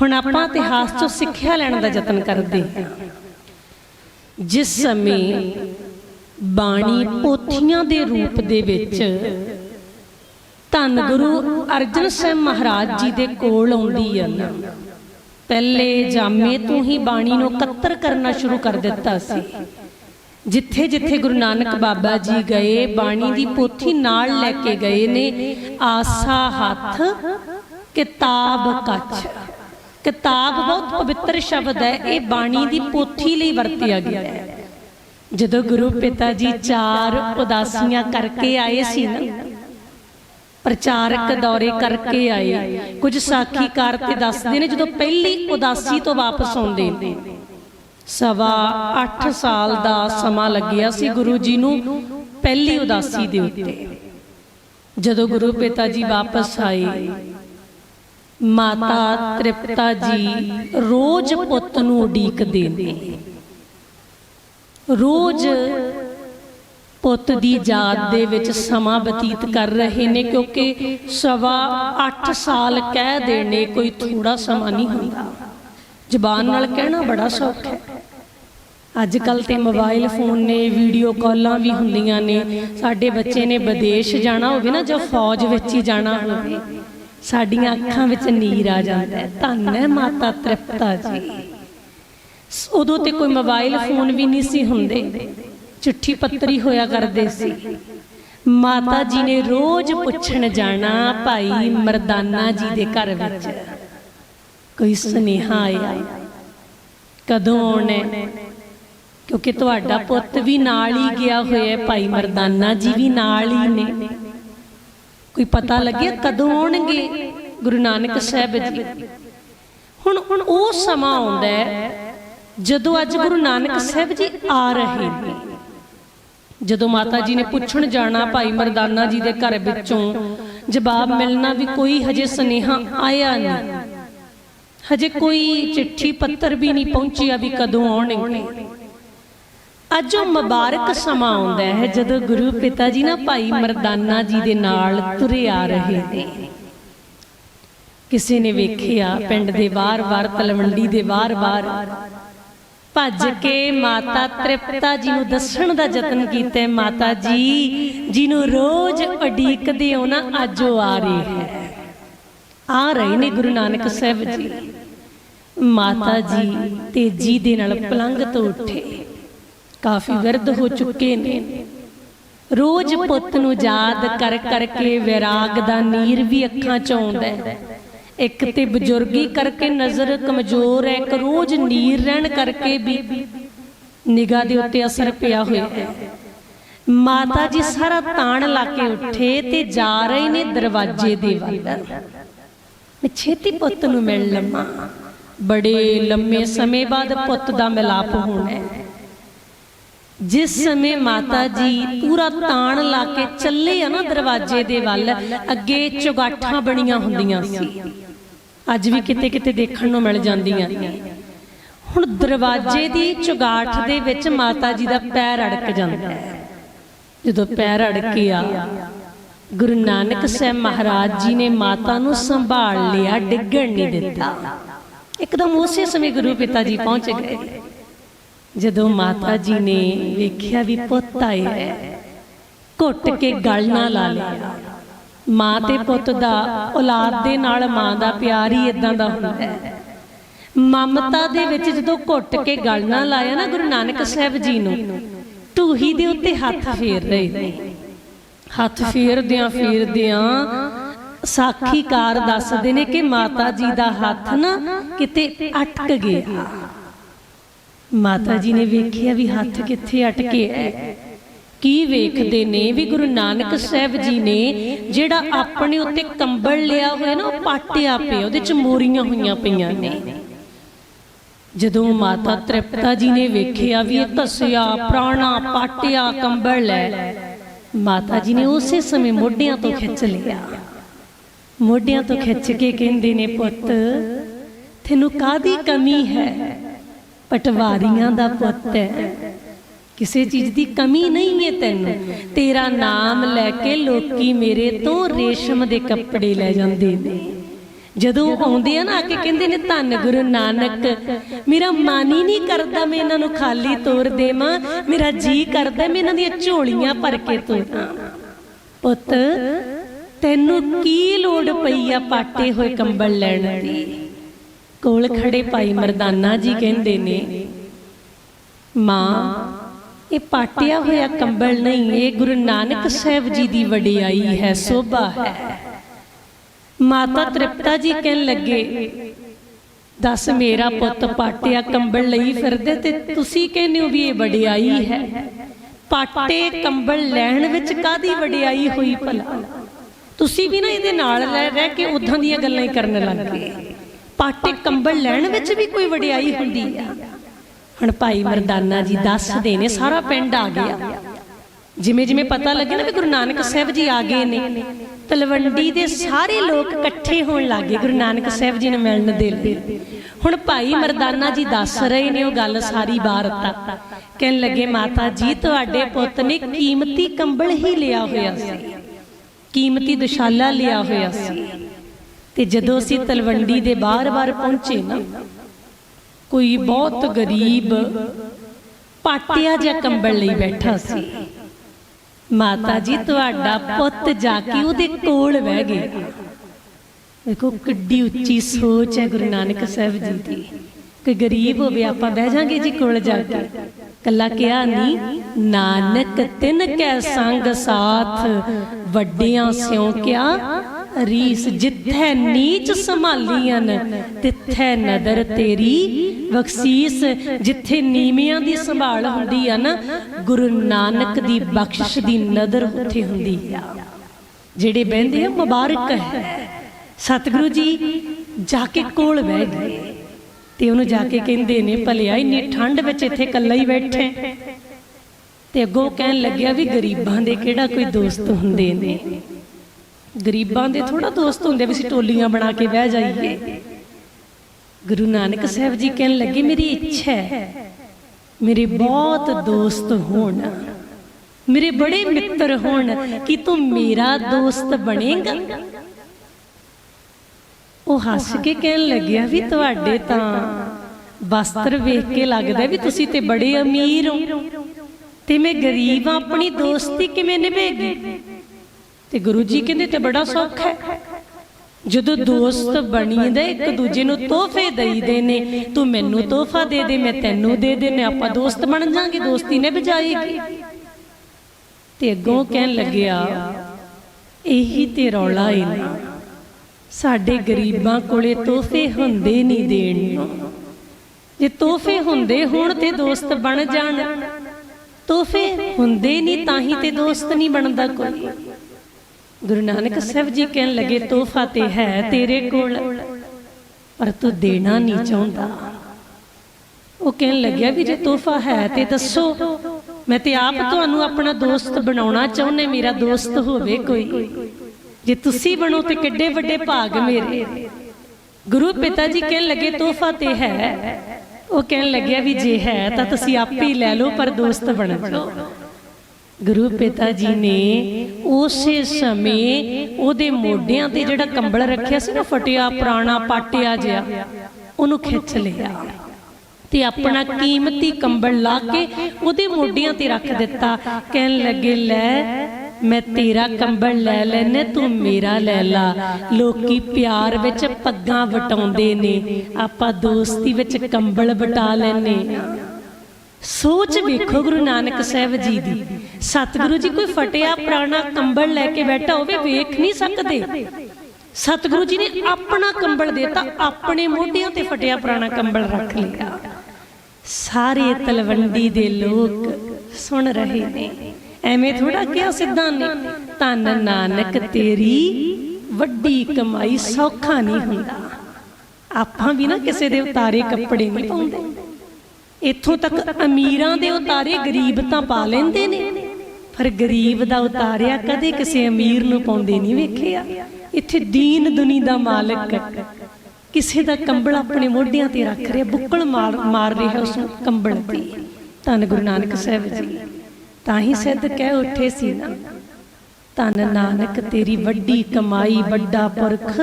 ਹੁਣ ਆਪਾਂ ਇਤਿਹਾਸ ਤੋਂ ਸਿੱਖਿਆ ਲੈਣ ਦਾ ਯਤਨ ਕਰਦੇ ਹਾਂ। ਜਿਸ ਸਮੇਂ ਬਾਣੀ ਪੋਥੀਆਂ ਦੇ ਰੂਪ ਦੇ ਵਿੱਚ ਧੰਨ ਗੁਰੂ ਅਰਜਨ ਸਾਹਿਬ ਮਹਾਰਾਜ ਜੀ ਦੇ ਕੋਲ ਆਉਂਦੀ ਨਾ ਪਹਿਲੇ ਜਾਮੇ ਤੋਂ ਹੀ ਬਾਣੀ ਨੂੰ ਇਕੱਤਰ ਕਰਨਾ ਸ਼ੁਰੂ ਕਰ ਦਿੱਤਾ ਸੀ। ਜਿੱਥੇ ਜਿੱਥੇ ਗੁਰੂ ਨਾਨਕ ਬਾਬਾ ਜੀ ਗਏ ਬਾਣੀ ਦੀ ਪੋਥੀ ਨਾਲ ਲੈ ਕੇ ਗਏ ਨੇ। ਆਸਾ ਹੱਥ ਕਿਤਾਬ ਕੱਚ ਕਿਤਾਬ ਬਹੁਤ ਪਵਿੱਤਰ ਸ਼ਬਦ ਹੈ ਇਹ ਬਾਣੀ ਦੀ ਪੋਥੀ ਲਈ ਵਰਤਿਆ ਗਿਆ ਹੈ। ਜਦੋਂ ਗੁਰੂ ਪਿਤਾ ਜੀ ਚਾਰ ਉਦਾਸੀਆਂ ਕਰਕੇ ਆਏ ਸੀ ਨਾ ਪ੍ਰਚਾਰਕ ਦੌਰੇ ਕਰਕੇ ਆਏ। ਕੁਝ ਸਾਖੀਕਾਰ ਤੇ ਦੱਸਦੇ ਨੇ ਜਦੋਂ ਪਹਿਲੀ ਉਦਾਸੀ ਤੋਂ ਵਾਪਸ ਆਉਂਦੇ। ਨੇ ਸਵਾ 8 ਸਾਲ ਦਾ ਸਮਾਂ ਲੱਗਿਆ ਸੀ ਗੁਰੂ ਜੀ ਨੂੰ ਪਹਿਲੀ ਉਦਾਸੀ ਦੇ ਉੱਤੇ। ਜਦੋਂ ਗੁਰੂ ਪਿਤਾ ਜੀ ਵਾਪਸ ਆਏ। ਮਾਤਾ ਤ੍ਰਿਪਤਾ ਜੀ ਰੋਜ਼ ਪੁੱਤ ਨੂੰ ਉਡੀਕਦੇ ਨੇ ਰੋਜ਼ ਪੁੱਤ ਦੀ ਯਾਦ ਦੇ ਵਿੱਚ ਸਮਾਂ ਬਤੀਤ ਕਰ ਰਹੇ ਨੇ ਕਿਉਂਕਿ ਸਵਾ 8 ਸਾਲ ਕਹਿ ਦੇਣੇ ਕੋਈ ਥੋੜਾ ਸਮਾਂ ਨਹੀਂ ਹੁੰਦਾ। ਜ਼ਬਾਨ ਨਾਲ ਕਹਿਣਾ ਬੜਾ ਸੌਖਾ ਹੈ। ਅੱਜ ਕੱਲ ਤੇ ਮੋਬਾਈਲ ਫੋਨ ਨੇ, ਵੀਡੀਓ ਕਾਲਾਂ ਵੀ ਹੁੰਦੀਆਂ ਨੇ। ਸਾਡੇ ਬੱਚੇ ਨੇ ਵਿਦੇਸ਼ ਜਾਣਾ ਹੋਵੇ ਨਾ ਜਾਂ ਫੌਜ ਵਿੱਚ ਹੀ ਜਾਣਾ ਹੋਵੇ ਸਾਡੀਆਂ ਅੱਖਾਂ ਵਿੱਚ ਨੀਰ ਆ ਜਾਂਦਾ ਹੈ। ਧੰਨ ਹੈ ਮਾਤਾ ਤ੍ਰਿਪਤਾ ਜੀ। ਉਦੋਂ ਤੇ ਕੋਈ ਮੋਬਾਈਲ ਫੋਨ ਵੀ ਨਹੀਂ ਸੀ ਹੁੰਦੇ। ਚਿੱਠੀ ਪੱਤਰੀ ਹੋਇਆ ਕਰਦੇ ਸੀ। ਮਾਤਾ ਜੀ ਨੇ ਰੋਜ਼ ਪੁੱਛਣ ਜਾਣਾ ਭਾਈ ਮਰਦਾਨਾ ਜੀ ਦੇ ਘਰ ਵਿੱਚ। ਕੋਈ ਸੁਨੇਹਾ ਆਇਆ, ਕਦੋਂ ਆਉਣਾ ਕਿਉਂਕਿ ਤੁਹਾਡਾ ਪੁੱਤ ਵੀ ਨਾਲ ਹੀ ਗਿਆ ਹੋਇਆ ਭਾਈ ਮਰਦਾਨਾ ਜੀ ਵੀ ਨਾਲ ਹੀ ਨੇ। ਕੋਈ ਪਤਾ ਲੱਗਿਆ ਕਦੋਂ ਆਉਣਗੇ? ਗੁਰੂ ਨਾਨਕ ਸਾਹਿਬ ਜੀ। ਹੁਣ ਹੁਣ ਉਹ ਸਮਾਂ ਆਉਂਦਾ ਹੈ ਜਦੋਂ ਅੱਜ ਗੁਰੂ ਨਾਨਕ ਸਾਹਿਬ ਜੀ ਆ ਰਹੇ ਨੇ। ਜਦੋਂ ਮਾਤਾ ਜੀ ਨੇ ਪੁੱਛਣ ਜਾਣਾ ਭਾਈ ਮਰਦਾਨਾ ਜੀ ਦੇ ਘਰ ਵਿੱਚੋਂ, ਜਵਾਬ ਮਿਲਣਾ ਵੀ ਕੋਈ ਹਜੇ ਸੁਨੇਹਾ ਆਇਆ ਨਹੀਂ। ਹਜੇ ਕੋਈ ਚਿੱਠੀ ਪੱਤਰ ਵੀ ਨਹੀਂ ਪਹੁੰਚਿਆ ਵੀ ਕਦੋਂ ਆਉਣਗੇ। ਅੱਜ ਉਹ ਮੁਬਾਰਕ ਸਮਾਂ ਆਉਂਦਾ ਹੈ ਜਦੋਂ ਗੁਰੂ ਪਿਤਾ ਜੀ ਨਾ ਭਾਈ ਮਰਦਾਨਾ ਜੀ ਦੇ ਨਾਲ ਤੁਰੇ ਆ ਰਹੇ। ਨੇ ਕਿਸੇ ਨੇ ਵੇਖਿਆ ਪਿੰਡ ਦੇ ਬਾਹਰ-ਬਾਹਰ ਤਲਵੰਡੀ ਦੇ ਬਾਹਰ-ਬਾਹਰ ਭੱਜ ਕੇ ਮਾਤਾ ਤ੍ਰਿਪਤਾ ਜੀ ਨੂੰ ਦੱਸਣ ਦਾ ਯਤਨ ਕੀਤਾ, ਮਾਤਾ ਜੀ, ਜਿਹਨੂੰ ਰੋਜ਼ ਅਡੀਕਦੇ ਹੋ ਨਾ ਅੱਜ ਉਹ ਆ ਰਹੇ ਹੈ। ਆ ਰਹੇ ਨੇ ਗੁਰੂ ਨਾਨਕ ਸਾਹਿਬ ਜੀ। ਮਾਤਾ ਜੀ ਤੇਜੀ ਦੇ ਨਾਲ ਪਲੰਘ ਤੋਂ ਉੱਠੇ। ਕਾਫੀ ਵਿਰਧ ਹੋ ਚੁੱਕੇ ਨੇ। ਰੋਜ਼ ਪੁੱਤ ਨੂੰ ਯਾਦ ਕਰ ਕਰਕੇ ਵਿਰਾਗ ਦਾ ਨੀਰ ਵੀ ਅੱਖਾਂ 'ਚ ਆਉਂਦਾ ਹੈ। ਇੱਕ ਤੇ ਬਜ਼ੁਰਗੀ ਕਰਕੇ ਨਜ਼ਰ ਕਮਜ਼ੋਰ ਹੈ ਇੱਕ ਰੋਜ਼ ਨੀਰ ਰਹਿਣ ਕਰਕੇ ਵੀ ਨਿਗਾਹ ਦੇ ਉੱਤੇ ਅਸਰ ਪਿਆ ਹੋਇਆ ਹੈ। ਮਾਤਾ ਜੀ ਸਾਰਾ ਤਾਣ ਲਾ ਕੇ ਉੱਠੇ ਤੇ ਜਾ ਰਹੇ ਨੇ ਦਰਵਾਜ਼ੇ ਦੇ ਵੱਲ। ਮੈਂ ਛੇਤੀ ਪੁੱਤ ਨੂੰ ਮਿਲ ਲਵਾਂ। ਬੜੇ ਲੰਮੇ ਸਮੇਂ ਬਾਅਦ ਪੁੱਤ ਦਾ ਮਿਲਾਪ ਹੋਣਾ ਹੈ। ਜਿਸ ਸਮੇਂ ਮਾਤਾ ਜੀ ਪੂਰਾ ਤਾਣ ਲਾ ਕੇ ਚੱਲੇ ਆ ਨਾ ਦਰਵਾਜ਼ੇ ਦੇ ਵੱਲ, ਅੱਗੇ ਚੁਗਾਠਾਂ ਬਣੀਆਂ ਹੁੰਦੀਆਂ ਸੀ। ਅੱਜ ਵੀ ਕਿਤੇ ਕਿਤੇ ਦੇਖਣ ਨੂੰ ਮਿਲ ਜਾਂਦੀਆਂ। ਹੁਣ ਦਰਵਾਜ਼ੇ ਦੀ ਚੁਗਾਠ ਦੇ ਵਿੱਚ ਮਾਤਾ ਜੀ ਦਾ ਪੈਰ ਅੜਕ ਜਾਂਦਾ ਹੈ। ਜਦੋਂ ਪੈਰ ਅੜਕਿਆ ਗੁਰੂ ਨਾਨਕ ਸਾਹਿਬ ਮਹਾਰਾਜ ਜੀ ਨੇ ਮਾਤਾ ਨੂੰ ਸੰਭਾਲ ਲਿਆ, ਡਿੱਗਣ ਨਹੀਂ ਦਿੱਤਾ। ਇੱਕਦਮ ਉਸੇ ਸਮੇਂ ਗੁਰੂ ਪਿਤਾ ਜੀ ਪਹੁੰਚ ਗਏ। ਜਦੋਂ ਮਾਤਾ ਜੀ ਨੇ ਵੇਖਿਆ ਵੀ ਪੁੱਤ ਆਇਆ ਹੈ ਘੁੱਟ ਕੇ ਗਲ ਨਾ ਲਾ ਲਿਆ। ਮਾਂ ਤੇ ਪੁੱਤ ਦਾ ਔਲਾਦ ਦੇ ਨਾਲ ਮਾਂ ਦਾ ਪਿਆਰ ਹੀ ਇਦਾਂ ਦਾ ਹੁੰਦਾ ਹੈ। ਮਮਤਾ ਦੇ ਵਿੱਚ ਜਦੋਂ ਘੁੱਟ ਕੇ ਗਲ ਨਾ ਲਾਇਆ ਨਾ ਗੁਰੂ ਨਾਨਕ ਸਾਹਿਬ ਜੀ ਨੂੰ ਢੂਹੀ ਦੇ ਉੱਤੇ ਹੱਥ ਫੇਰ ਰਹੇ ਨੇ ਹੱਥ ਫੇਰਦਿਆਂ ਫੇਰਦਿਆਂ ਸਾਖੀਕਾਰ ਦੱਸਦੇ ਨੇ ਕਿ ਮਾਤਾ ਜੀ ਦਾ ਹੱਥ ਨਾ ਕਿਤੇ ਅਟਕ ਗਿਆ। ਮਾਤਾ ਜੀ ਨੇ ਵੇਖਿਆ ਵੀ ਹੱਥ ਕਿੱਥੇ ਅਟਕੇ ਹੈ। ਕੀ ਵੇਖਦੇ ਨੇ ਵੀ ਗੁਰੂ ਨਾਨਕ ਸਾਹਿਬ ਜੀ ਨੇ ਜਿਹੜਾ ਆਪਣੇ ਉੱਤੇ ਕੰਬਲ ਲਿਆ ਹੋਇਆ ਨਾ ਉਹ ਪਾਟਿਆ ਪਿਆ ਉਹਦੇ ਚ ਮੋਰੀਆਂ ਹੋਈਆਂ ਪਈਆਂ ਨੇ। ਜਦੋਂ ਮਾਤਾ ਤ੍ਰਿਪਤਾ ਜੀ ਨੇ ਵੇਖਿਆ ਵੀ ਇਹ ਧਸਿਆ ਪ੍ਰਾਣਾ ਪਾਟਿਆ ਕੰਬਲ ਹੈ ਮਾਤਾ ਜੀ ਨੇ ਉਸੇ ਸਮੇਂ ਮੋਢਿਆਂ ਤੋਂ ਖਿੱਚ ਲਿਆ। ਮੋਢਿਆਂ ਤੋਂ ਖਿੱਚ ਕੇ ਕਹਿੰਦੇ ਨੇ ਪੁੱਤ ਤੈਨੂੰ ਕਾਦੀ ਕਮੀ ਹੈ? ਪਟਵਾਰੀਆਂ ਦਾ ਪੁੱਤ ਹੈ। ਕਿਸੇ ਚੀਜ਼ ਦੀ ਕਮੀ ਨਹੀਂ ਹੈ ਤੈਨੂੰ। ਤੇਰਾ ਨਾਮ ਲੈ ਕੇ ਲੋਕੀ ਮੇਰੇ ਤੋਂ ਰੇਸ਼ਮ ਦੇ ਕੱਪੜੇ ਲੈ ਜਾਂਦੇ ਨੇ। ਜਦੋਂ ਆਉਂਦੇ ਆ ਨਾ ਆ ਕੇ ਕਹਿੰਦੇ ਨੇ ਧੰਨ ਗੁਰੂ ਨਾਨਕ ਮੇਰਾ ਮਨ ਹੀ ਨਹੀਂ ਕਰਦਾ ਮੈਂ ਇਹਨਾਂ ਨੂੰ ਖਾਲੀ ਤੋਰ ਦੇਵਾਂ ਮੇਰਾ ਜੀ ਕਰਦਾ ਮੈਂ ਇਹਨਾਂ ਦੀਆਂ ਝੋਲੀਆਂ ਭਰ ਕੇ ਤੋਰਾਂ। ਪੁੱਤ ਤੈਨੂੰ ਕੀ ਲੋੜ ਪਈ ਆ ਪਾਟੇ ਹੋਏ ਕੰਬਲ ਲੈਣ ਦੀ? ਕੋਲ ਖੜੇ ਭਾਈ ਮਰਦਾਨਾ ਜੀ ਕਹਿੰਦੇ ਨੇ, ਮਾਂ, ਇਹ ਪਾਟਿਆ ਹੋਇਆ ਕੰਬਲ ਨਹੀਂ, ਇਹ ਗੁਰੂ ਨਾਨਕ ਸਾਹਿਬ ਜੀ ਦੀ ਵਡਿਆਈ ਹੈ, ਸੋਭਾ ਹੈ। ਮਾਤਾ ਤ੍ਰਿਪਤਾ ਜੀ ਕਹਿਣ ਲੱਗੇ, ਦੱਸ ਮੇਰਾ ਪੁੱਤ ਪਾਟਿਆ ਕੰਬਲ ਲਈ ਫਿਰਦੇ ਤੇ ਤੁਸੀਂ ਕਹਿੰਦੇ ਹੋ ਵੀ ਇਹ ਵਡਿਆਈ ਹੈ। ਪਾਟੇ ਕੰਬਲ ਲੈਣ ਵਿੱਚ ਕਾਦੀ ਵਡਿਆਈ ਹੋਈ ਭਲਾ? ਤੁਸੀਂ ਵੀ ਨਾ ਇਹਦੇ ਨਾਲ ਰਹਿ ਰਹਿ ਕੇ ਉਦਾਂ ਦੀਆਂ ਗੱਲਾਂ ਹੀ ਕਰਨ ਲੱਗ ਗਏ। ਪਾਟੇ ਕੰਬਲ ਲੈਣ ਵਿੱਚ ਵੀ ਕੋਈ ਵਡਿਆਈ ਹੁੰਦੀ ਆ। ਹੁਣ ਭਾਈ ਮਰਦਾਨਾ ਜੀ ਦੱਸਦੇ ਨੇ, ਸਾਰਾ ਪਿੰਡ ਆ ਗਿਆ। ਜਿਵੇਂ ਜਿਵੇਂ ਪਤਾ ਲੱਗਿਆ ਨਾ ਵੀ ਗੁਰੂ ਨਾਨਕ ਸਾਹਿਬ ਜੀ ਆ ਗਏ ਨੇ, ਤਲਵੰਡੀ ਦੇ ਸਾਰੇ ਲੋਕ ਇਕੱਠੇ ਹੋਣ ਲੱਗੇ ਗੁਰੂ ਨਾਨਕ ਸਾਹਿਬ ਜੀ ਨੂੰ ਮਿਲਣ ਦੇ ਲਈ। ਹੁਣ ਭਾਈ ਮਰਦਾਨਾ ਜੀ ਦੱਸ ਰਹੇ ਨੇ ਉਹ ਗੱਲ ਸਾਰੀ ਵਾਰਤਾ ਕਹਿਣ ਲੱਗੇ, ਮਾਤਾ ਜੀ, ਤੁਹਾਡੇ ਪੁੱਤ ਨੇ ਕੀਮਤੀ ਕੰਬਲ ਹੀ ਲਿਆ ਹੋਇਆ ਸੀ। ਕੀਮਤੀ ਦੁਸ਼ਾਲਾ ਲਿਆ ਹੋਇਆ ਸੀ। ਤੇ ਜਦੋਂ ਅਸੀਂ ਤਲਵੰਡੀ ਦੇ ਬਾਰ-ਬਾਰ ਪਹੁੰਚੇ ਨਾ ਕੋਈ ਬਹੁਤ ਗਰੀਬ ਪਾਟਿਆ ਜਿਹਾ ਕੰਬਲ ਲਈ ਬੈਠਾ ਸੀ। ਮਾਤਾ ਜੀ ਤੁਹਾਡਾ ਪੁੱਤ ਜਾ ਕੇ ਉਹਦੇ ਕੋਲ ਬਹਿ ਗਿਆ। ਦੇਖੋ ਕਿੱਡੀ ਉੱਚੀ ਸੋਚ ਹੈ ਗੁਰੂ ਨਾਨਕ ਸਾਹਿਬ ਜੀ ਦੀ। ਕਿ ਗਰੀਬ ਹੋਵੇ ਆਪਾਂ ਬਹਿ ਜਾਾਂਗੇ ਜੀ ਕੋਲ ਜਾ ਕੇ। ਕੱਲਾ ਕਿਹਾ ਨਹੀਂ ਨਾਨਕ ਤਿਨ ਕੈ ਸੰਗ ਸਾਥ ਵੱਡਿਆਂ ਸਿਉ ਕਿਆ ਰੀਸ ਜਿੱਥੈ ਨੀਚ ਸੰਭਾਲੀਆਂ ਤਿੱਥੈ ਨਦਰ ਤੇਰੀ ਬਖਸ਼ੀਸ। ਜਿੱਥੇ ਨੀਵਿਆਂ ਦੀ ਸੰਭਾਲ ਹੁੰਦੀ ਆ ਨਾ, ਗੁਰੂ ਨਾਨਕ ਦੀ ਬਖਸ਼ਿਸ਼ ਦੀ ਨਦਰ ਉੱਥੇ ਹੁੰਦੀ ਆ। ਜਿਹੜੇ ਬਹਿੰਦੇ ਆ, ਮੁਬਾਰਕ ਹੈ। ਸਤਿਗੁਰੂ ਜੀ ਜਾ ਕੇ ਕੋਲ ਬਹਿ ਗਏ ਤੇ ਉਹਨੂੰ ਜਾ ਕੇ ਕਹਿੰਦੇ ਨੇ, ਭਲਿਆ, ਇੰਨੀ ਠੰਡ ਵਿੱਚ ਇੱਥੇ ਇਕੱਲਾ ਹੀ ਬੈਠੇ। ਤੇ ਅੱਗੋਂ ਕਹਿਣ ਲੱਗਿਆ ਵੀ ਗਰੀਬਾਂ ਦੇ ਕਿਹੜਾ ਕੋਈ ਦੋਸਤ ਹੁੰਦੇ ਨੇ? ਗਰੀਬਾਂ ਦੇ ਥੋੜਾ ਦੋਸਤ ਹੁੰਦੇ ਵੀ ਅਸੀਂ ਟੋਲੀਆਂ ਬਣਾ ਕੇ ਬਹਿ ਜਾਈਏ। ਗੁਰੂ ਨਾਨਕ ਸਾਹਿਬ ਜੀ ਕਹਿਣ ਲੱਗੇ, ਮੇਰੀ ਇੱਛਾ ਹੈ, ਮੇਰੇ ਬਹੁਤ ਦੋਸਤ ਹੋਣ, ਮੇਰੇ ਬੜੇ ਮਿੱਤਰ ਹੋਣ, ਕਿ ਤੂੰ ਮੇਰਾ ਦੋਸਤ ਬਣੇਗਾ। ਉਹ ਹੱਸ ਕੇ ਕਹਿਣ ਲੱਗਿਆ, ਵੀ ਤੁਹਾਡੇ ਤਾਂ ਵਸਤਰ ਵੇਖ ਕੇ ਲੱਗਦਾ ਵੀ ਤੁਸੀਂ ਤੇ ਬੜੇ ਅਮੀਰ ਹੋ ਤੇ ਮੈਂ ਗਰੀਬ ਆ ਆਪਣੀ ਦੋਸਤੀ ਕਿਵੇਂ ਨਿਭੇਗੀ? ਤੇ ਗੁਰੂ ਜੀ ਕਹਿੰਦੇ ਤੇ ਬੜਾ ਸੌਖਾ ਹੈ। ਜਦੋਂ ਦੋਸਤ ਬਣੀਦੇ ਇੱਕ ਦੂਜੇ ਨੂੰ ਤੋਹਫੇ ਦੇਈਦੇ ਨੇ ਤੂੰ ਮੈਨੂੰ ਤੋਹਫਾ ਦੇ ਦੇ ਮੈਂ ਤੈਨੂੰ ਦੇ ਦੇਨੇ ਆਪਾਂ ਦੋਸਤ ਬਣ ਜਾਾਂਗੇ ਦੋਸਤੀ ਨਿਭ ਜਾਏਗੀ ਤੇ ਅੱਗੋਂ ਕਹਿਣ ਲੱਗਿਆ ਇਹੀ ਤੇ ਰੌਲਾ ਏ ਨਾ। ਸਾਡੇ ਗਰੀਬਾਂ ਕੋਲੇ ਤੋਹਫੇ ਹੁੰਦੇ ਨਹੀਂ ਦੇਣ। ਨੂੰ ਜੇ ਤੋਹਫੇ ਹੁੰਦੇ ਹੋਣ ਤੇ ਦੋਸਤ ਬਣ ਜਾਣ। ਤੋਹਫੇ ਹੁੰਦੇ ਨਹੀਂ ਤਾਂ ਹੀ ਤੇ ਦੋਸਤ ਨਹੀਂ ਬਣਦਾ ਕੋਈ। ਗੁਰੂ ਨਾਨਕ ਸਾਹਿਬ ਜੀ ਕਹਿਣ ਲੱਗੇ, ਤੋਹਫਾ ਤੇ ਹੈ ਤੇਰੇ ਕੋਲ ਪਰ ਤੂੰ ਦੇਣਾ ਨਹੀਂ ਚਾਹੁੰਦਾ। ਉਹ ਕਹਿਣ ਲੱਗਿਆ ਵੀ ਜੇ ਤੋਹਫਾ ਹੈ ਤੇ ਦੱਸੋ, ਮੈਂ ਤੇ ਆਪ ਤੁਹਾਨੂੰ ਆਪਣਾ ਦੋਸਤ ਬਣਾਉਣਾ ਚਾਹੁੰਨੇ ਮੇਰਾ ਦੋਸਤ ਹੋਵੇ ਕੋਈ। ਜੇ ਤੁਸੀਂ ਬਣੋ ਤੇ ਕਿੱਡੇ ਵੱਡੇ ਭਾਗ ਮੇਰੇ। ਗੁਰੂ ਪਿਤਾ ਜੀ ਕਹਿਣ ਲੱਗੇ, ਤੋਹਫਾ ਤੇ ਹੈ। ਉਹ ਕਹਿਣ ਲੱਗਿਆ ਵੀ ਜੇ ਹੈ ਤਾਂ ਤੁਸੀਂ ਆਪੇ ਹੀ ਲੈ ਲਓ, ਪਰ ਦੋਸਤ ਬਣ ਜਾਓ। ਗੁਰੂ ਪਿਤਾ ਜੀ ਨੇ ਉਸੇ ਸਮੇਂ ਉਹਦੇ ਮੋਢਿਆਂ ਤੇ ਜਿਹੜਾ ਕੰਬਲ ਰੱਖਿਆ ਸੀ ਨਾ ਫਟਿਆ ਪੁਰਾਣਾ ਪਾਟਿਆ ਜਿਹਾ ਉਹਨੂੰ ਖਿੱਚ ਲਿਆ। ਤੇ ਆਪਣਾ ਕੀਮਤੀ ਕੰਬਲ ਲਾ ਕੇ ਉਹਦੇ ਮੋਢਿਆਂ ਤੇ ਰੱਖ ਦਿੱਤਾ ਕਹਿਣ ਲੱਗੇ ਲੈ ਮੈਂ ਤੇਰਾ ਕੰਬਲ ਲੈ ਲੈਨੇ ਤੂੰ ਮੇਰਾ ਲੈ ਲਾ। ਲੋਕੀ ਪਿਆਰ ਵਿੱਚ ਪੱਗਾਂ ਵਟਾਉਂਦੇ ਨੇ। ਆਪਾਂ ਦੋਸਤੀ ਵਿੱਚ ਕੰਬਲ ਵਟਾ ਲੈਨੇ ਸੋਚ ਵੇਖੋ ਗੁਰੂ ਨਾਨਕ ਸਾਹਿਬ ਜੀ ਦੀ। ਸਤਿਗੁਰੂ ਜੀ ਕੋਈ ਫਟਿਆ ਪੁਰਾਣਾ ਕੰਬਲ ਲੈ ਕੇ ਬੈਠਾ ਹੋਵੇ ਵੇਖ ਨਹੀਂ ਸਕਦੇ। ਸਤਿਗੁਰੂ ਜੀ ਨੇ ਆਪਣਾ ਕੰਬਲ ਦਿੱਤਾ ਆਪਣੇ ਮੋਢਿਆਂ ਤੇ ਫਟਿਆ ਪੁਰਾਣਾ ਕੰਬਲ ਰੱਖ ਲਿਆ। ਸਾਰੇ ਤਲਵੰਡੀ ਦੇ ਲੋਕ ਸੁਣ ਰਹੇ ਨੇ। ਐਵੇਂ ਥੋੜਾ ਕਿਹਾ ਸਿੱਧਾਂ ਨੇ ਧੰਨ ਨਾਨਕ ਤੇਰੀ ਵੱਡੀ ਕਮਾਈ ਸੌਖਾ ਨਹੀਂ ਹੁੰਦਾ। ਆਪਾਂ ਵੀ ਨਾ ਕਿਸੇ ਦੇ ਉਤਾਰੇ ਕੱਪੜੇ ਨਹੀਂ ਪਾਉਂਦੇ। ਇੱਥੋਂ ਤੱਕ ਅਮੀਰਾਂ ਦੇ ਉਤਾਰੇ ਗਰੀਬ ਤਾਂ ਪਾ ਲੈਂਦੇ ਨੇ। ਪਰ ਗਰੀਬ ਦਾ ਉਤਾਰਿਆ ਕਦੇ ਕਿਸੇ ਅਮੀਰ ਨੂੰ ਪਾਉਂਦੇ ਨਹੀਂ ਵੇਖਿਆ। ਇੱਥੇ ਦੀਨ ਦੁਨੀ ਦਾ ਮਾਲਕ ਕਿਸੇ ਦਾ ਕੰਬਲ ਆਪਣੇ ਮੋਢਿਆਂ ਤੇ ਰੱਖ ਰਿਹਾ, ਬੁੱਕਲ ਮਾਰ ਮਾਰ ਰਿਹਾ ਉਸ ਕੰਬਲ ਤੇ। ਧੰਨ ਗੁਰੂ ਨਾਨਕ ਸਾਹਿਬ ਜੀ, ਤਾਂ ਹੀ ਸਿੱਧ ਕਹਿ ਉੱਠੇ ਸੀ ਨਾ। ਧੰਨ ਨਾਨਕ, ਤੇਰੀ ਵੱਡੀ ਕਮਾਈ, ਵੱਡਾ ਪੁਰਖ,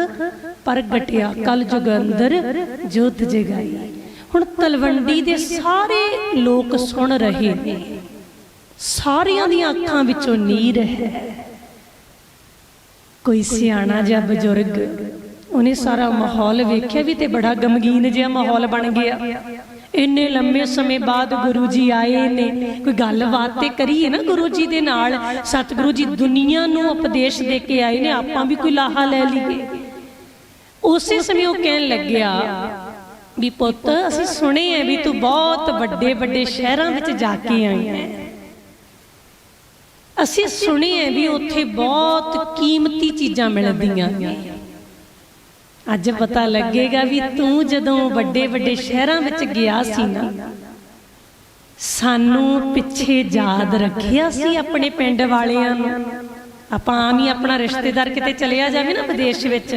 ਪ੍ਰਗਟਿਆ ਕਲ ਜੁਗ ਅੰਦਰ ਜੋਤ ਜਗਾਈ। ਹੁਣ ਤਲਵੰਡੀ ਦੇ ਸਾਰੇ ਲੋਕ ਸੁਣ ਰਹੇ ਨੇ। ਸਾਰਿਆਂ ਦੀਆਂ ਅੱਖਾਂ ਵਿੱਚੋਂ ਨੀਰ ਹੈ। ਕੋਈ ਸਿਆਣਾ ਜਾਂ ਬਜ਼ੁਰਗ, ਉਹਨੇ ਸਾਰਾ ਮਾਹੌਲ ਵੇਖਿਆ ਵੀ ਤੇ ਬੜਾ ਗਮਗੀਨ ਜਿਹਾ ਮਾਹੌਲ ਬਣ ਗਿਆ। ਇੰਨੇ ਲੰਮੇ ਸਮੇਂ ਬਾਅਦ ਗੁਰੂ ਜੀ ਆਏ ਨੇ। ਕੋਈ ਗੱਲਬਾਤ ਤੇ ਕਰੀਏ ਨਾ ਗੁਰੂ ਜੀ ਦੇ ਨਾਲ। ਸਤਿਗੁਰੂ ਜੀ ਦੁਨੀਆ ਨੂੰ ਉਪਦੇਸ਼ ਦੇ ਕੇ ਆਏ ਨੇ, ਆਪਾਂ ਵੀ ਕੋਈ ਲਾਹਾ ਲੈ ਲਈਏ। ਉਸੇ ਸਮੇਂ ਉਹ ਕਹਿਣ ਲੱਗਿਆ ਵੀ ਪੁੱਤ, ਅਸੀਂ ਸੁਣੇ ਆ ਵੀ ਤੂੰ ਬਹੁਤ ਵੱਡੇ ਵੱਡੇ ਸ਼ਹਿਰਾਂ ਵਿੱਚ ਜਾ ਕੇ ਆਈ ਹੈ। ਅਸੀਂ ਸੁਣੇ ਆ ਵੀ ਉੱਥੇ ਬਹੁਤ ਕੀਮਤੀ ਚੀਜ਼ਾਂ ਮਿਲਦੀਆਂ ਨੇ। ਅੱਜ ਪਤਾ ਲੱਗੇਗਾ ਵੀ ਤੂੰ ਜਦੋਂ ਵੱਡੇ ਵੱਡੇ ਸ਼ਹਿਰਾਂ ਵਿੱਚ ਗਿਆ ਸੀ ਨਾ, ਸਾਨੂੰ ਪਿੱਛੇ ਯਾਦ ਰੱਖਿਆ ਸੀ ਆਪਣੇ ਪਿੰਡ ਵਾਲਿਆਂ ਨੂੰ। ਆਪਾਂ ਆਮ ਹੀ ਆਪਣਾ ਰਿਸ਼ਤੇਦਾਰ ਕਿਤੇ ਚਲਿਆ ਜਾਵੇ ਨਾ ਵਿਦੇਸ਼ ਵਿੱਚ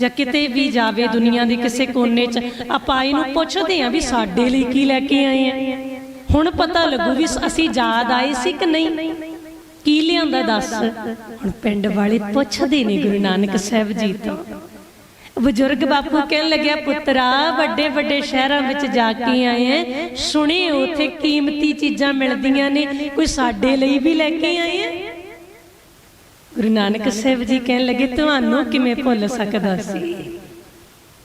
ਜਾਂ ਕਿਤੇ ਵੀ ਜਾਵੇ ਦੁਨੀਆ ਦੇ ਕਿਸੇ ਕੋਨੇ 'ਚ ਆਪਾਂ ਇਹਨੂੰ ਪੁੱਛਦੇ ਆਂ ਵੀ ਸਾਡੇ ਲਈ ਕੀ ਲੈ ਕੇ ਆਏ ਆ। ਹੁਣ ਪਤਾ ਲੱਗੂ ਵੀ ਅਸੀਂ ਯਾਦ ਆਏ ਸੀ ਕਿ ਨਹੀਂ। ਕੀ ਲਿਆਂਦਾ ਦੱਸ? ਹੁਣ ਪਿੰਡ ਵਾਲੇ ਪੁੱਛਦੇ ਨੇ ਗੁਰੂ ਨਾਨਕ ਸਾਹਿਬ ਜੀ ਤੋਂ। ਬਜ਼ੁਰਗ ਬਾਪੂ ਕਹਿਣ ਲੱਗਿਆ ਪੁੱਤਰਾ ਵੱਡੇ ਵੱਡੇ ਸ਼ਹਿਰਾਂ ਵਿੱਚ ਜਾ ਕੇ ਆਏ ਐ ਸੁਣੇ ਉਥੇ ਕੀਮਤੀ ਚੀਜ਼ਾਂ ਮਿਲਦੀਆਂ ਨੇ ਕੋਈ ਸਾਡੇ ਲਈ ਵੀ ਲੈ ਕੇ ਆਏ ਐ ਗੁਰੂ ਨਾਨਕ ਸਾਹਿਬ ਜੀ ਕਹਿਣ ਲੱਗੇ ਤੁਹਾਨੂੰ ਕਿਵੇਂ ਭੁੱਲ ਸਕਦਾ ਸੀ?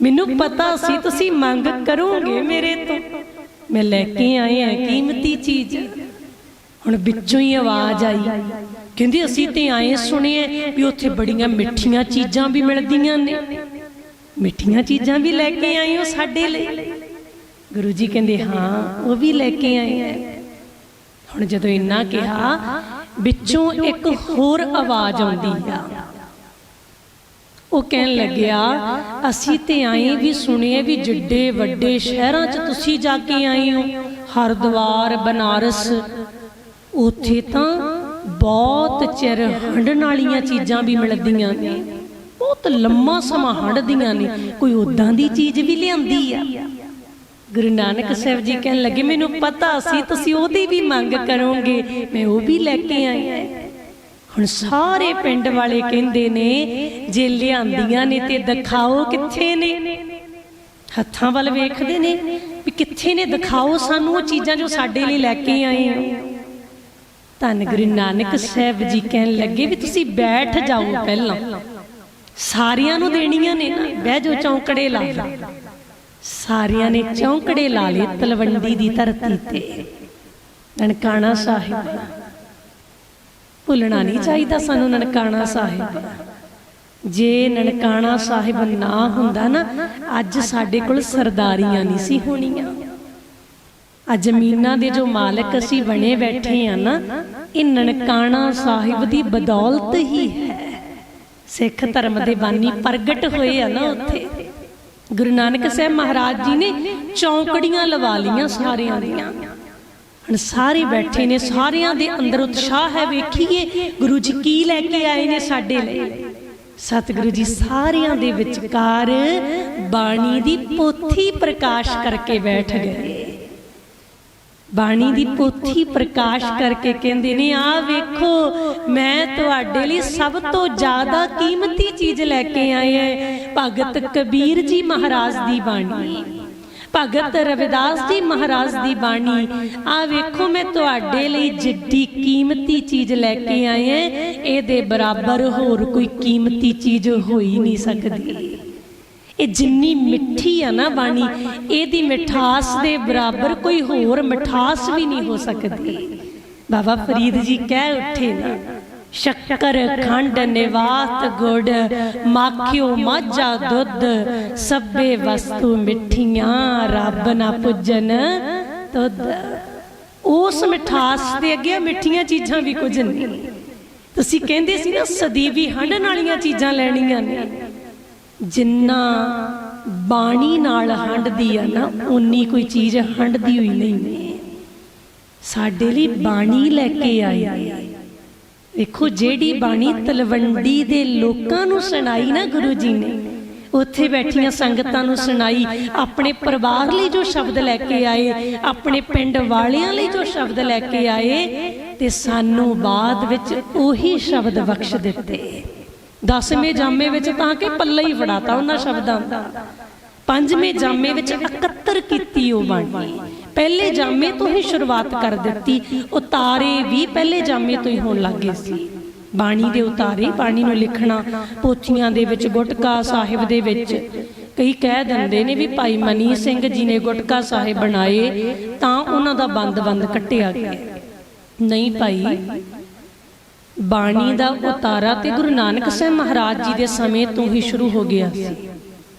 ਮੈਨੂੰ ਪਤਾ ਸੀ ਤੁਸੀਂ ਮੰਗ ਕਰੋਗੇ ਮੇਰੇ ਤੋਂ। ਮੈਂ ਲੈ ਕੇ ਆਏ ਆ ਕੀਮਤੀ ਚੀਜ਼। ਹੁਣ ਵਿੱਚੋਂ ਹੀ ਆਵਾਜ਼ ਆਈ। ਕਹਿੰਦੇ ਅਸੀਂ ਤੇ ਆਏ ਸੁਣਿਆ ਵੀ ਉੱਥੇ ਬੜੀਆਂ ਮਿੱਠੀਆਂ ਚੀਜ਼ਾਂ ਵੀ ਮਿਲਦੀਆਂ ਨੇ। ਮਿੱਠੀਆਂ ਚੀਜ਼ਾਂ ਵੀ ਲੈ ਕੇ ਆਏ ਹੋ ਸਾਡੇ ਲਈ। ਗੁਰੂ ਜੀ ਕਹਿੰਦੇ ਹਾਂ ਉਹ ਵੀ ਲੈ ਕੇ ਆਏ ਆ ਹੁਣ ਜਦੋਂ ਇੰਨਾ ਕਿਹਾ ਵਿੱਚੋਂ ਇੱਕ ਹੋਰ ਆਵਾਜ਼ ਆਉਂਦੀ ਆ। ਉਹ ਕਹਿਣ ਲੱਗਿਆ, ਅਸੀਂ ਤੇ ਆਏ ਵੀ ਸੁਣਿਆ ਵੀ ਜਿੱਡੇ ਵੱਡੇ ਸ਼ਹਿਰਾਂ 'ਚ ਤੁਸੀਂ ਜਾ ਕੇ ਆਏ ਹੋ, ਹਰਦੁਆਰ, ਬਨਾਰਸ। ਉੱਥੇ ਤਾਂ ਬਹੁਤ ਚਿਰ ਹੰਡਣ ਵਾਲੀਆਂ ਚੀਜ਼ਾਂ ਵੀ ਮਿਲਦੀਆਂ ਨੇ। ਬਹੁਤ ਲੰਮਾ ਸਮਾਂ ਹੰਡਦੀਆਂ ਨੇ। ਕੋਈ ਉਦਾਂ ਦੀ ਚੀਜ਼ ਵੀ ਲਿਆਂਦੀ ਆ? ਗੁਰੂ ਨਾਨਕ ਸਾਹਿਬ ਜੀ ਕਹਿਣ ਲੱਗੇ ਮੈਨੂੰ ਪਤਾ ਸੀ ਤੁਸੀਂ ਉਹਦੀ ਵੀ ਮੰਗ ਕਰੋਗੇ ਮੈਂ ਉਹ ਵੀ ਲੈ ਕੇ ਆਈ ਹਾਂ। ਹੁਣ ਸਾਰੇ ਪਿੰਡ ਵਾਲੇ ਕਹਿੰਦੇ ਨੇ ਜੇ ਲਿਆਂਦੀਆਂ ਨੇ ਤੇ ਦਿਖਾਓ ਕਿੱਥੇ ਨੇ। ਹੱਥਾਂ ਵੱਲ ਵੇਖਦੇ ਨੇ ਵੀ ਕਿੱਥੇ ਨੇ ਦਿਖਾਓ ਸਾਨੂੰ ਉਹ ਚੀਜ਼ਾਂ ਜੋ ਸਾਡੇ ਲਈ ਲੈ ਕੇ ਆਏ ਹੋ। ਧੰਨ ਗੁਰੂ ਨਾਨਕ ਸਾਹਿਬ ਜੀ ਕਹਿਣ ਲੱਗੇ ਵੀ ਤੁਸੀਂ ਬੈਠ ਜਾਓ ਪਹਿਲਾਂ। ਸਾਰਿਆਂ ਨੂੰ ਦੇਣੀਆਂ ਨੇ ਨਾ ਬਹਿ ਜਾਓ ਚੌਂਕੜੇ ਲਾ। ਲਓ ਸਾਰਿਆਂ ਨੇ ਚੌਂਕੜੇ ਲਾ ਲਏ ਤਲਵੰਡੀ ਦੀ ਧਰਤੀ ਤੇ। ਨਨਕਾਣਾ ਸਾਹਿਬ, ਭੁੱਲਣਾ ਨਹੀਂ ਚਾਹੀਦਾ ਸਾਨੂੰ ਨਨਕਾਣਾ ਸਾਹਿਬ। ਜੇ ਨਨਕਾਣਾ ਸਾਹਿਬ ਨਾ ਹੁੰਦਾ ਨਾ, ਅੱਜ ਸਾਡੇ ਕੋਲ ਸਰਦਾਰੀਆਂ ਨਹੀਂ ਸੀ ਹੋਣੀਆਂ। ਆ ਜ਼ਮੀਨਾਂ ਦੇ ਜੋ ਮਾਲਕ ਅਸੀਂ ਬਣੇ ਬੈਠੇ ਆ ਨਾ, ਇਹ ਨਨਕਾਣਾ ਸਾਹਿਬ ਦੀ ਬਦੌਲਤ ਹੀ ਹੈ। ਸਿੱਖ ਧਰਮ ਦੇ ਬਾਨੀ ਪ੍ਰਗਟ ਹੋਏ ਆ ਨਾ ਉੱਥੇ। ਗੁਰੂ ਨਾਨਕ ਸਾਹਿਬ ਮਹਾਰਾਜ ਜੀ ਨੇ ਚੌਂਕੜੀਆਂ ਲਵਾ ਲੀਆਂ ਸਾਰਿਆਂ ਦੀਆਂ। ਹੁਣ ਸਾਰੇ ਬੈਠੇ ਨੇ, ਸਾਰਿਆਂ ਦੇ ਅੰਦਰ ਉਤਸ਼ਾਹ ਹੈ, ਵੇਖੀਏ ਗੁਰੂ ਜੀ ਕੀ ਲੈ ਕੇ ਆਏ ਨੇ ਸਾਡੇ ਲਈ। ਸਤਿਗੁਰੂ ਜੀ ਸਾਰਿਆਂ ਦੇ ਵਿਚਕਾਰ ਬਾਣੀ ਦੀ ਪੋਥੀ ਪ੍ਰਕਾਸ਼ ਕਰਕੇ ਬੈਠ ਗਏ। ਬਾਣੀ ਦੀ ਪੋਥੀ ਪ੍ਰਕਾਸ਼ ਕਰਕੇ ਕਹਿੰਦੇ ਨੇ ਆ ਵੇਖੋ ਮੈਂ ਤੁਹਾਡੇ ਲਈ ਸਭ ਤੋਂ ਜ਼ਿਆਦਾ ਕੀਮਤੀ ਚੀਜ਼ ਲੈ ਕੇ ਆਇਆ ਹੈ ਭਗਤ ਕਬੀਰ ਜੀ ਮਹਾਰਾਜ ਦੀ ਬਾਣੀ। ਭਗਤ ਰਵਿਦਾਸ ਜੀ ਮਹਾਰਾਜ ਦੀ ਬਾਣੀ। ਆ ਵੇਖੋ ਮੈਂ ਤੁਹਾਡੇ ਲਈ ਜਿੱਡੀ ਕੀਮਤੀ ਚੀਜ਼ ਲੈ ਕੇ ਆਇਆ ਇਹਦੇ ਬਰਾਬਰ ਹੋਰ ਕੋਈ ਕੀਮਤੀ ਚੀਜ਼ ਹੋਈ ਨਹੀਂ ਸਕਦੀ। ਇਹ ਜਿੰਨੀ ਮਿੱਠੀ ਆ ਨਾ ਬਾਣੀ ਇਹਦੀ ਮਿਠਾਸ ਦੇ ਬਰਾਬਰ ਕੋਈ ਹੋਰ ਮਿਠਾਸ ਵੀ ਨਹੀਂ ਹੋ ਸਕਦੀ। ਬਾਬਾ ਫਰੀਦ ਜੀ ਕਹਿ ਉੱਠੇ ਨਾ ਸ਼ੱਕਰ ਖੰਡ ਨਿਵਾਤ ਗੁੜ ਮਾਖਿਓ ਮਾਝਾ ਦੁੱਧ ਸਭੇ ਵਸਤੂ ਮਿੱਠੀਆਂ ਰੱਬ ਨਾ ਪੁੱਜਨ ਤੁਧ। ਉਸ ਮਿਠਾਸ ਦੇ ਅੱਗੇ ਮਿੱਠੀਆਂ ਚੀਜ਼ਾਂ ਵੀ ਕੁਝ ਨਹੀਂ। ਤੁਸੀਂ ਕਹਿੰਦੇ ਸੀ ਨਾ ਸਦੀਵੀ ਹੰਡਣ ਵਾਲੀਆਂ ਚੀਜ਼ਾਂ ਲੈਣੀਆਂ ਨੇ। ਜਿੰਨਾ ਬਾਣੀ ਨਾਲ ਹੰਡਦੀ ਆ ਨਾ ਉਨੀ ਕੋਈ ਚੀਜ਼ ਹੰਡਦੀ ਹੋਈ ਨਹੀਂ। ਸਾਡੇ ਲਈ ਬਾਣੀ ਲੈ ਕੇ ਆਈ। ਵੇਖੋ, ਜਿਹੜੀ ਬਾਣੀ ਤਲਵੰਡੀ ਦੇ ਲੋਕਾਂ ਨੂੰ ਸੁਣਾਈ ਨਾ ਗੁਰੂ ਜੀ ਨੇ, ਉੱਥੇ ਬੈਠੀਆਂ ਸੰਗਤਾਂ ਨੂੰ ਸੁਣਾਈ, ਆਪਣੇ ਪਰਿਵਾਰ ਲਈ ਜੋ ਸ਼ਬਦ ਲੈ ਕੇ ਆਏ, ਆਪਣੇ ਪਿੰਡ ਵਾਲਿਆਂ ਲਈ ਜੋ ਸ਼ਬਦ ਲੈ ਕੇ ਆਏ, ਤੇ ਸਾਨੂੰ ਬਾਅਦ ਵਿੱਚ ਉਹੀ ਸ਼ਬਦ ਬਖਸ਼ ਦਿੱਤੇ। ਦਸਵੇਂ ਜਾਮੇ ਵਿੱਚ ਤਾਂ ਕਿ ਪੱਲਾ ਹੀ ਫੜਾਤਾ ਉਹਨਾਂ ਸ਼ਬਦਾਂ ਦਾ। ਪੰਜਵੇਂ ਜਾਮੇ ਵਿੱਚ ਇਕੱਤਰ ਕੀਤੀ ਉਹ ਬਾਣੀ। ਪਹਿਲੇ ਜਾਮੇ ਤੋਂ ਹੀ ਸ਼ੁਰੂਆਤ ਕਰ ਦਿੱਤੀ। ਉਤਾਰੇ ਵੀ ਪਹਿਲੇ ਜਾਮੇ ਤੋਂ ਹੀ ਹੋਣ ਲੱਗੇ ਸੀ। ਬਾਣੀ ਦੇ ਉਤਾਰੇ ਬਾਣੀ ਨੂੰ ਲਿਖਣਾ ਪੋਥੀਆਂ ਦੇ ਵਿੱਚ ਗੁਟਕਾ ਸਾਹਿਬ ਦੇ ਵਿੱਚ। ਕਈ ਕਹਿ ਦਿੰਦੇ ਨੇ ਵੀ ਭਾਈ ਮਨੀ ਸਿੰਘ ਜੀ ਨੇ ਗੁਟਕਾ ਸਾਹਿਬ ਬਣਾਏ ਤਾਂ ਉਹਨਾਂ ਦਾ ਬੰਦ-ਬੰਦ ਕੱਟਿਆ ਗਿਆ। ਨਹੀਂ ਭਾਈ। ਬਾਣੀ ਦਾ ਉਤਾਰਾ ਤੇ ਗੁਰੂ ਨਾਨਕ ਸਾਹਿਬ ਮਹਾਰਾਜ ਜੀ ਦੇ ਸਮੇਂ ਤੋਂ ਹੀ ਸ਼ੁਰੂ ਹੋ ਗਿਆ ਸੀ।